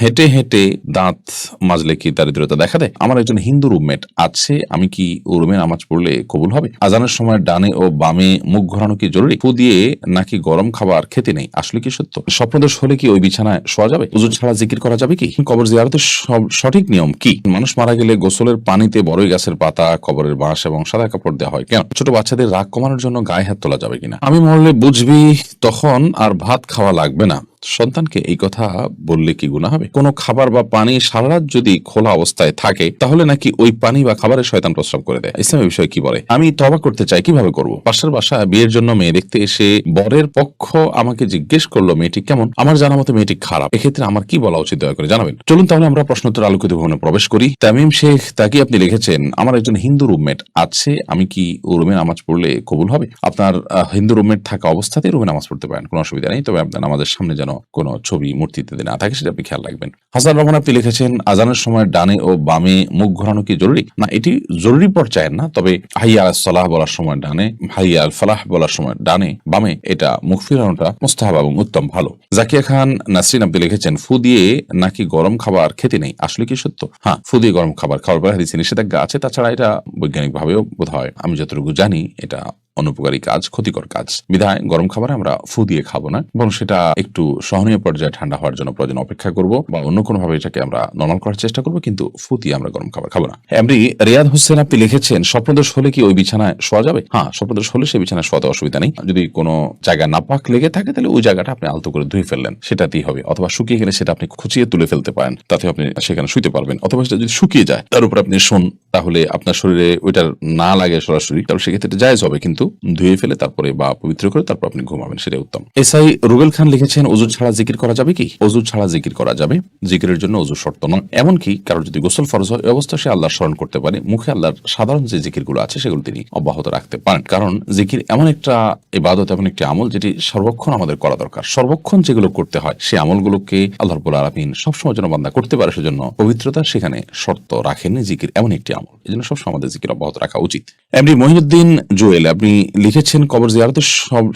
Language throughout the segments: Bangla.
হেঁটে হেঁটে দাঁত মাজলে কি দারিদ্রতা দেখা দেয়? আমার একজন হিন্দু রুমমেট আছে, আমি কি রুমে নামাজ পড়লে কবুল হবে? আজানের সময় ডানে ও বামে মুখ ঘোরানো কি জরুরি? ফু দিয়ে নাকি গরম খাবার খেতে নেই? আসলে কি সত্য? স্বপ্নদোষ হলে কি ওই বিছানায় শোয়া যাবে? উজু ছাড়া জিকির করা যাবে কি? কবর জিয়ারতের সব- সঠিক নিয়ম কি? মানুষ মারা গেলে গোসলের পানিতে বড়ই গাছের পাতা, কবরের বাঁশ এবং সাদা কাপড় দেওয়া হয় কেন? ছোট বাচ্চাদের রাগ কমানোর জন্য গায়ে হাত তোলা যাবে কিনা? আমি মরলে বুঝবি তখন আর ভাত খাওয়া লাগবে না। সন্তানকে এই কথা বললে কি গুণা হবে? কোনো খাবার বা পানি সারা রাত যদি খোলা অবস্থায় থাকে, তাহলে নাকি ওই পানি বা খাবারের শয়তান প্রস্রাব করে দেয়? ইসলামের বিষয়ে কি বলে? আমি তবা করতে চাই, কীভাবে করব? পাশের বাসা বিয়ের জন্য মেয়ে দেখতে এসে বরের পক্ষ আমাকে জিজ্ঞেস করল, মেয়েটি কেমন? আমার জানা মতো মেয়েটি খারাপ। এক্ষেত্রে আমার কি বলা উচিত দয়া করে জানাবেন? চলুন তাহলে আমরা প্রশ্নোত্তর আলোকিত ভবনে প্রবেশ করি। তামিম শেখ, তাকে আপনি লিখেছেন, আমার একজন হিন্দু রুমমেট আছে, আমি কি ও রুমে নামাজ পড়লে কবুল হবে? আপনার হিন্দু রুমমেট থাকা অবস্থাতেই রুমে নামাজ পড়তে পারেন, কোনো অসুবিধা নেই। তবে আপনার নামাজের সামনে যেন কোনো ছবি, মূর্তি ইত্যাদি না থাকে, সেটা আপনি খেয়াল রাখবেন। হাসান রহমান আপনি লিখেছেন, আজানের সময় ডানে ও বামে মুখ ঘোরানো কি জরুরি? না, এটি জরুরি পর্যায়ের না, তবে হাইয়া সালাহ বলার সময় ডানে, হাইয়া আল ফালাহ বলার সময় ডানে, বামে, এটা মুখ ফিরানোটা মুস্তাহাব এবং উত্তম ভালো। জাকিয়া খান নাসরিন আপনি লিখেছেন, ফু দিয়ে নাকি গরম খাবার খেতে নেই? আসলে কি সত্য? হ্যাঁ ফু দিয়ে গরম খাবার খাওয়ার পরে হাদিসে নিষেধাজ্ঞা আছে, তাছাড়া এটা বৈজ্ঞানিক ভাবেও বোধ হয় আমি যতটুকু জানি, এটা অনুপকারী কাজ, ক্ষতিকর কাজ। বিধায় গরম খাবার আমরা ফু দিয়ে খাব না এবং সেটা একটু সহনীয় পর্যায়ে ঠান্ডা হওয়ার জন্য প্রয়োজন অপেক্ষা করব বা অন্য কোনো ভাবে এটাকে আমরা নর্মাল করার চেষ্টা করব, কিন্তু ফু দিয়ে আমরা গরম খাবার খাব না। এমনি রিয়াদ হোসেন আপনি লিখেছেন, স্বপ্নদোষ হলে কি ওই বিছানায় শোয়া যাবে? হ্যাঁ স্বপ্নদোষ হলে সেই বিছানায় শোয়াতে অসুবিধা নেই। যদি কোনো জায়গা নাপাক লেগে থাকে, তাহলে ওই জায়গাটা আপনি আলতো করে ধুয়ে ফেললেন, সেটাতেই হবে। অথবা শুকিয়ে গেলে সেটা আপনি খুঁচিয়ে তুলে ফেলতে পারেন তাতে আপনি সেখানে শুইতে পারবেন। অথবা সেটা যদি শুকিয়ে যায়, তার উপর আপনি শোন, তাহলে আপনার শরীরে ওইটার না লাগে সরাসরি, তাহলে সেক্ষেত্রে এটা জায়েজ হবে, কিন্তু ধুয়ে ফেলে তারপরে বা পবিত্র করে তারপর আপনি ঘুমাবেন সেটা উত্তম। এসআই রুবেল খান লিখেছেন অজু ছাড়া জিকির করা যাবে কি? অজু ছাড়া জিকির করা যাবে। জিকিরের জন্য অজু শর্ত নয়। এমনকি কারোর যদি গোসল ফরজ হয় অবস্থা সে আল্লাহর স্মরণ করতে পারে। মুখে আল্লাহর সাধারণ যে জিকিরগুলো আছে, সেগুলো তিনি অব্যাহত রাখতে পারেন। কারণ জিকির এমন একটা ইবাদত, এমন একটি আমল যেটি সর্বক্ষণ আমাদের করা দরকার। সর্বক্ষণ যেগুলো করতে হয় সেই আমলগুলোকে আল্লাহ রবুল আলমিন সবসময় যেন বান্দা করতে পারে, সেজন্য পবিত্রতা সেখানে শর্ত রাখেনি জিকির এমন একটি আমল। এই জন্য সবসময় আমাদের জিকির অব্যাহত রাখা উচিত। এমনি মহিনুদ্দিন জুয়েল আপনি লিখেছেন কবর জিয়ারতের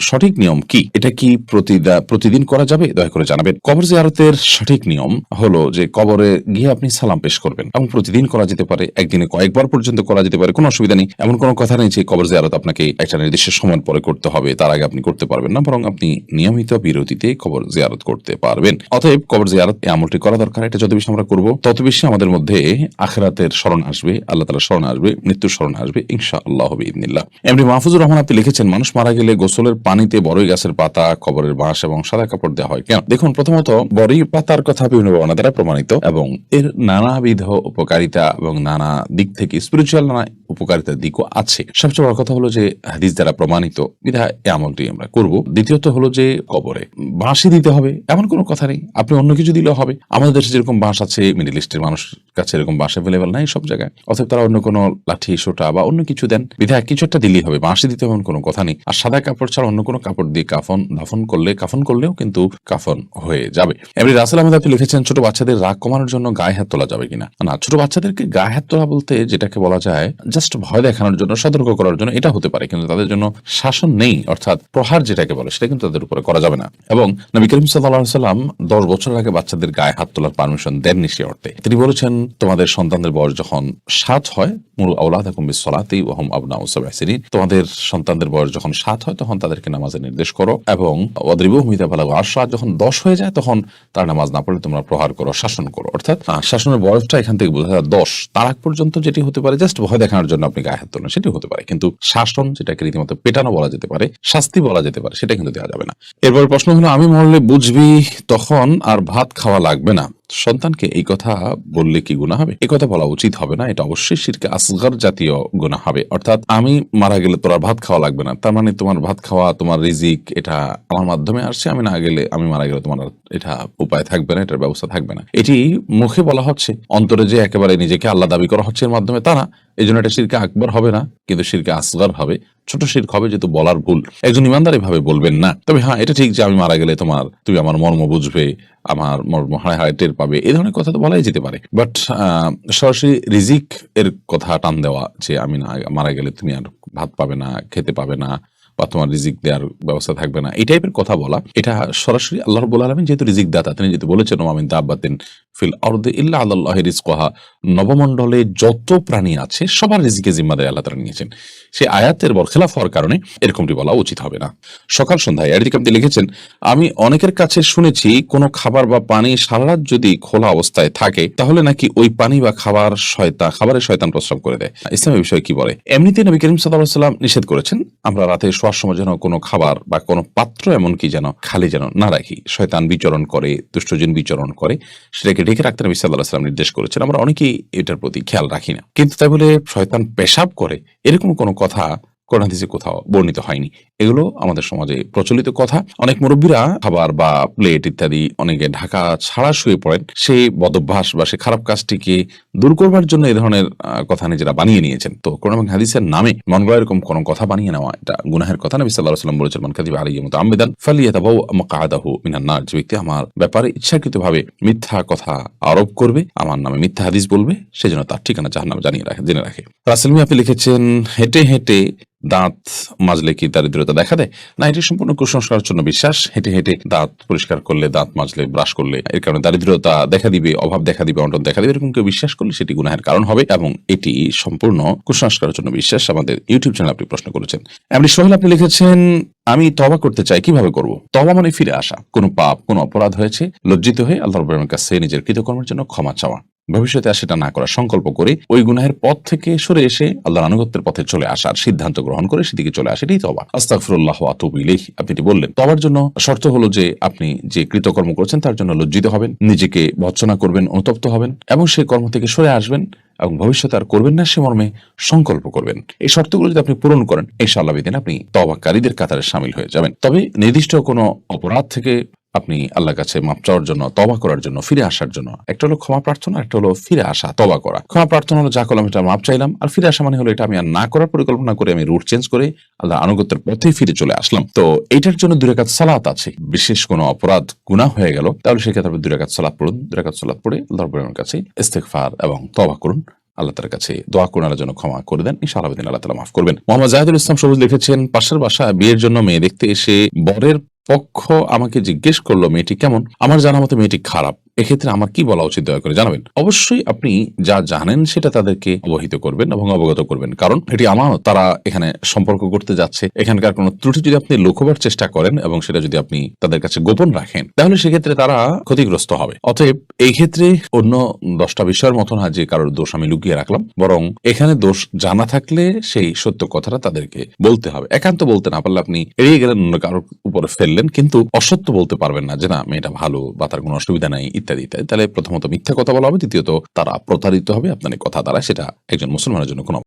সঠিক নিয়ম কি? এটা কি প্রতিদিন করা যাবে? দয়া করে জানাবেন। কবর জিয়ারতের সঠিক নিয়ম হলো যে কবরে গিয়ে আপনি সালাম পেশ করবেন এবং প্রতিদিন করা যেতে পারে, একদিনে কয়েকবার পর্যন্ত করা যেতে পারে, কোনো অসুবিধা নেই। এমন কোনো কথা নেই যে কবর জিয়ারত আপনাকে একটা নির্দিষ্ট সময় পরে করতে হবে, তার আগে আপনি করতে পারবেন না, বরং আপনি নিয়মিত বিরতিতে কবর জিয়ারত করতে পারবেন। অতএব কবর জিয়ারত এই আমলটি করা দরকার, এটা যত বেশি আমরা করব, তত বেশি আমাদের মধ্যে আখেরাতের স্মরণ আসবে, আল্লাহ তালা স্মরণ আসবে, মৃত্যুর স্মরণ আসবে ইনশা আল্লাহ হবে এমনি মাহফুজুর রহমান, আপনি লিখেছেন, মানুষ মারা গেলে গোসলের পানিতে বড়ই গাছের পাতা বাঁশ এবং সাদা কাপড় দেওয়া হয়। কেন? দেখুন, প্রথমত, বড়ই পাতার কথা বিভিন্ন বর্ণনা দ্বারা প্রমাণিত এবং এর নানাবিধ উপকারিতা এবং নানা দিক থেকে স্পিরিচুয়াল নানা উপকারিতার দিকও আছে। সবচেয়ে বড় কথা হলো যে, হাদিস দ্বারা প্রমাণিত আমলটি আমরা করব। দ্বিতীয়ত হলো যে, কবরে বাঁশই দিতে হবে, এমন কোনো কথা নেই। আপনি অন্য কিছু দিলেও হবে। আমাদের দেশে যেরকম বাঁশ আছে মিডিল ইস্টের মানুষ কাছে এরকম বাঁশ অ্যাভেলেবেল নাই সব জায়গায়। অথবা তারা অন্য কোনো লাঠি, সোটা বা অন্য কিছু দেন বিধায় কিছু একটা দিলেই হবে। বাঁশি দিতে এমন কোনো কথা নেই। আর সাদা কাপড় ছাড়া অন্য কোনো কাপড় দিয়ে কাফন, দাফন করলে, কাফন করলেও কিন্তু কাফন হয়ে যাবে। এমনি রাসেল আহমেদ আপনি লিখেছেন, ছোট বাচ্চাদের রাগ কমানোর জন্য গায়ে হাত তোলা যাবে কিনা? না, ছোট বাচ্চাদেরকে গায়ে হাত তোলা বলতে যেটাকে বলা যায়, জাস্ট ভয় দেখানোর জন্য, সতর্ক করার জন্য এটা হতে পারে। কিন্তু তাদের জন্য শাসন নেই, অর্থাৎ প্রহার যেটাকে বলে, সেটা কিন্তু তাদের উপরে করা যাবে না। এবং নবী করিম সাল্লাহ সাল্লাম দশ বছর আগে বাচ্চাদের গায়ে হাত তোলার পারমিশন দেননি সে অর্থে। তিনি বলেছেন, তোমাদের সন্তানদের বয়স যখন সাত হয়, মুরু আউলাদ হাকুম বিসলাতি আবনা তোমাদের সন্তানদের বয়স যখন সাত হয়, তখন তাদেরকে নামাজের নির্দেশ করো এবং অদ্রিবু মিতা ভালো আশা যখন দশ হয়ে যায়, তখন তার নামাজ না পড়লে তোমরা প্রহার করো, শাসন করো। অর্থাৎ শাসনের বয়সটা এখান থেকে বোঝা যায় দশ। তার আগ পর্যন্ত যেটি হতে পারে জাস্ট ভয় দেখানোর জন্য আপনি গায়ে হাত তোলেন, সেটি হতে পারে। কিন্তু শাসন, যেটাকে রীতিমতো পেটানো বলা যেতে পারে, শাস্তি বলা যেতে পারে, সেটা কিন্তু দেওয়া যাবে না। এরপর প্রশ্ন হলো, আমি মরলে বুঝবি তখন আর ভাত খাওয়া লাগবে না? সন্তানকে এই কথা বললে কি গুণা হবে? এ কথা বলা উচিত হবে না, এটা অবশ্যই শিরকে আসগর জাতীয় গুণা হবে। অর্থাৎ আমি মারা গেলে তোর ভাত খাওয়া লাগবে না, তার মানে তোমার ভাত খাওয়া, তোমার রিজিক, এটা আমার মাধ্যমে আসছে, আমি না গেলে আমি মারা গেলে তোমার এটা উপায় থাকবে না, এটার ব্যবস্থা থাকবে না। এটি মুখে বলা হচ্ছে, অন্তরে যে একেবারে নিজেকে আল্লাহ দাবি করা হচ্ছে এর মাধ্যমে তা না এই জন্য এটা শিরকে আকবর হবে না, কিন্তু শিরকে আসগর হবে। ছোট শির্ক হবে যেহেতু বলার ভুল। একজন ইমানদার এভাবে বলবেন না। তবে হ্যাঁ এটা ঠিক যে আমি মারা গেলে তোমার, তুমি আমার মর্ম বুঝবে, আমার মর্ম হায় হায় টের পাবে। এই ধরনের কথা তো বলাই যেতে পারে। বাট সরাসরি রিজিক এর কথা টান দেওয়া যে আমি না, মারা গেলে তুমি আর ভাত পাবে না, খেতে পাবে না, বা তোমার রিজিক দেওয়ার ব্যবস্থা থাকবে না। এই টাইপের কথা বলা, এটা সরাসরি আল্লাহ রবুল আলমিন যেহেতু রিজিক দাতা, তিনি যেহেতু বলেছেন ওমামিন দাব্বাতিন ফিল অর্দে ইল্লা আল্লাহ রিজকহা। নবমণ্ডলে যত প্রাণী আছে, সবার রিজিকে জিম্মাদারি আল্লাহ তারা নিয়েছেন। সে আয়াতের বরখেলাফ হওয়ার কারণে এরকমটি বলা উচিত হবে না। সকাল সন্ধ্যায় এরিক আপনি লিখেছেন, আমি অনেকের কাছে শুনেছি, কোনো খাবার বা পানি সারারাত যদি খোলা অবস্থায় থাকে, তাহলে নাকি ওই পানি বা খাবার শয়তা, খাবারের শয়তান প্রস্রাব করে দেয়। ইসলামের বিষয়ে কি বলে? এমনিতে নবী করিম সাল্লাহ সাল্লাম নিষেধ করেছেন, আমরা রাতে শোয়ার সময় যেন কোনো খাবার বা কোনো পাত্র এমনকি যেন খালি যেন না রাখি। শয়তান বিচরণ করে দুষ্টজন বিচরণ করে, সেটাকে ঢেকে রাখতে নবী সাল্লাহ সাল্লাম নির্দেশ করেছেন। আমরা অনেকেই এটার প্রতি খেয়াল রাখি না। কিন্তু তাই বলে শয়তান পেশাব করে, এরকম কোনো কথা কোরআন হাদিসে কোথাও বর্ণিত হয়নি। এগুলো আমাদের সমাজে প্রচলিত কথা। অনেক মুরব্বীরা খাবার বা প্লেট ইত্যাদি অনেকে ঢাকা ছাড়া শুয়ে পড়েন। সেই বদভ্যাস বা সেই খারাপ কাজটিকে দূর করবার জন্য এই ধরনের কথা নিজেরা বানিয়ে নিয়েছেন। তো এবং হাদিসের নামে মন এরকম কোনো কথা বানিয়ে নেওয়া এটা গুনাহের কথা। নবী সাল্লাহ সাল্লাম বলেছেন, মান কাদিবা আলাইহি মতো আম্বেদান ফালিয়াতাবাউ মাকাদাহু মিনান নার। যে ব্যক্তি আমার ব্যাপারে ইচ্ছাকৃতভাবে মিথ্যা কথা আরোপ করবে, আমার নামে মিথ্যা হাদিস বলবে সেজন্য তার ঠিকানা জাহান্নামে জানিয়ে রাখে, জেনে রাখে। রাসেল মিয়া আপনি লিখেছেন, হেঁটে হেঁটে দাঁত মাজলে কি দারিদ্রতা দেখা দেয়? না, এটি সম্পূর্ণ কুসংস্কারের জন্য বিশ্বাস। হেঁটে হেঁটে দাঁত পরিষ্কার করলে, দাঁত মাজলে, ব্রাশ করলে, এর কারণে দারিদ্রতা দেখা দিবে, অভাব দেখা দিবে, অন্টন দেখা দিবে, এরকম কেউ বিশ্বাস করলে সেটি গুনাহের কারণ হবে এবং এটি সম্পূর্ণ কুসংস্কারের জন্য বিশ্বাস আমাদের ইউটিউব চ্যানেল আপনি প্রশ্ন করেছেন। এমনি সোহেল, আপনি লিখেছেন, আমি তবা করতে চাই, কীভাবে করব? তবা মানে ফিরে আসা। কোনো পাপ, কোনো অপরাধ হয়েছে, লজ্জিত হয়ে আল্লাহ রবের কাছে নিজের কৃতকর্মের জন্য ক্ষমা চাওয়া। ভবিষ্যতে আর সেটা না করার সংকল্প করে, ওই গুনাহের পথ থেকে সরে এসে আল্লাহর আনুগত্যের পথে চলে আসার সিদ্ধান্ত গ্রহণ করে সেদিকে চলে আসে, এটাই তবা আস্তাগফিরুল্লাহ ওয়া আতুবু ইলাইহি, আপনি এটি বললেন তবার জন্য শর্ত হলো যে আপনি যে কৃতকর্ম করেছেন তার জন্য লজ্জিত হবেন, নিজেকে ভৎসনা করবেন, অনুতপ্ত হবেন এবং সেই কর্ম থেকে সরে আসবেন এবং ভবিষ্যতে আর করবেন না সে মর্মে সংকল্প করবেন। এই শর্তগুলো যদি আপনি পূরণ করেন এই সাল্লাবিদিন আপনি তবাকারীদের কাতারে সামিল হয়ে যাবেন। তবে নির্দিষ্ট কোনো অপরাধ থেকে আপনি আল্লাহর কাছে মাপ চাওয়ার জন্য তবা করার জন্য, ফিরে আসার জন্য। একটা হলো ক্ষমা প্রার্থনা, একটা হলো ফিরে আসা তবা করা। ক্ষমা প্রার্থনা হলো যা করলাম এটা মাপ চাইলাম, আর ফিরে আসা মানে হলো এটা আমি আর না করার পরিকল্পনা করে আমি রুট চেঞ্জ করে আল্লাহ আনুগত্যের পথেই ফিরে চলে আসলাম। তো এটার জন্য দুরেকাত সালাত আছে। বিশেষ কোনো অপরাধ, গুনাহ হয়ে গেল, তাহলে সেক্ষেত্রে দুরেকাত সালাত পড়ুন দুরেকাত সালাত পড়ে আল্লাহ রব্বুল কাছে ইস্তেগফার এবং তবা করুন। আল্লাহ তার কাছে দোয়া করুন জন্য ক্ষমা করে দেন। ইনশাআল্লাহ, আল্লাহ তালা মাফ করবেন। মোহাম্মদ জাহিদুল ইসলাম সবুজ লিখেছেন, পাশের বাসা বিয়ের জন্য মেয়ে দেখতে এসে বরের পক্ষ আমাকে জিজ্ঞেস করল মেয়েটি কেমন? আমার জানা মতো মেয়েটি খারাপ। এক্ষেত্রে আমার কি বলা উচিত দয়া করে জানাবেন? অবশ্যই আপনি যা জানেন সেটা তাদেরকে অবহিত করবেন এবং অবগত করবেন। কারণ এটি আমার তারা এখানে সম্পর্ক করতে যাচ্ছে। এখানকার কোনো ত্রুটি যদি আপনি লক্ষ্যবার চেষ্টা করেন এবং সেটা যদি আপনি তাদের কাছে গোপন রাখেন, তাহলে সেক্ষেত্রে তারা ক্ষতিগ্রস্ত হবে। অতএব এই ক্ষেত্রে অন্য দশটা বিষয়ের মতো না যে কারোর দোষ আমি লুকিয়ে রাখলাম, বরং এখানে দোষ জানা থাকলে সেই সত্য কথাটা তাদেরকে বলতে হবে। একান্ত বলতে না পারলে আপনি এড়িয়ে গেলেন, অন্য কারোর উপরে ফেললেন, কিন্তু অসত্য বলতে পারবেন না যে, না, মেয়েটা ভালো বা তার কোনো অসুবিধা নাই ইত্যাদি ইত্যাদি। তাহলে প্রথমত মিথ্যা কথা বলা হবে, দ্বিতীয়ত তারা প্রতারিত হবে, আপনার কথা দ্বারা সেটা একজন মুসলমানের জন্য কোনো